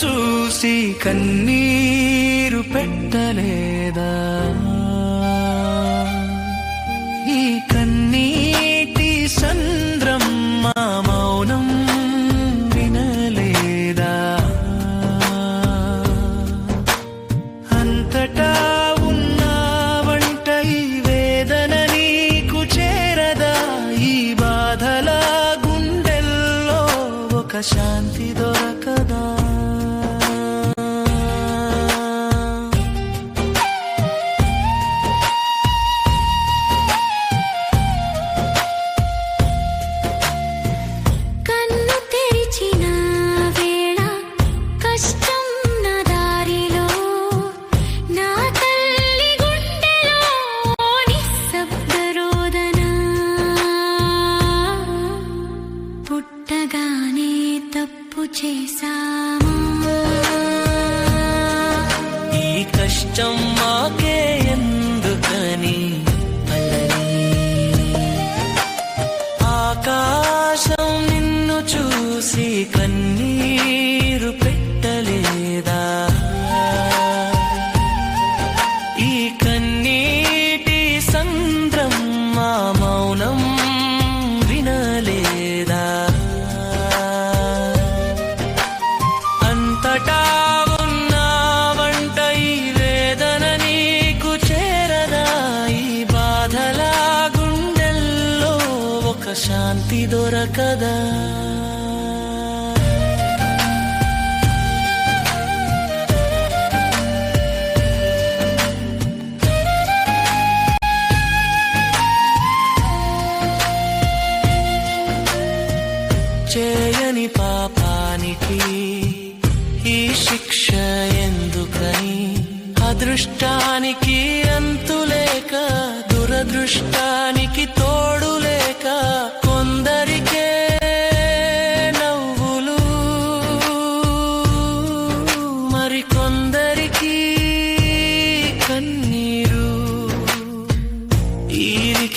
చూసి కన్నీరు పెట్టలేదా? ఈ కన్నీటి సంద్రం మా మౌనం వినలేదా? అంతటా ఉన్నావంట ఈ పుట్టగానే తప్పు చేశామా? ఈ కష్టం మాకే ఎందుకని ఆకాశం నిన్ను చూసి శాంతి దొరకదా? చేయని పాపానికి ఈ శిక్ష ఎందుకని? అదృష్టానికి అంతులేక దురదృష్టానికి తోడు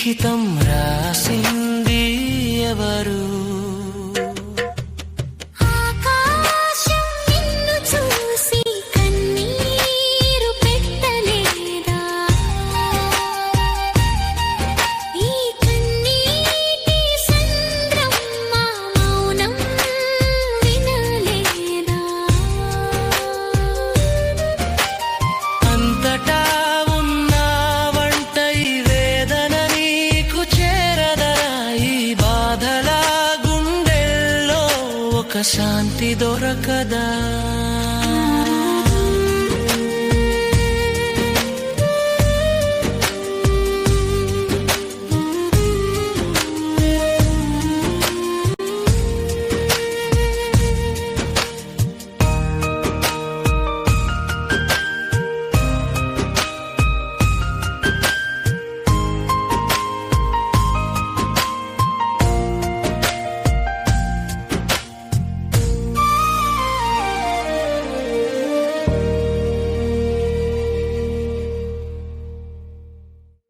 లిఖితం రాసింది ఎవరు? శాంతి దొరకదా?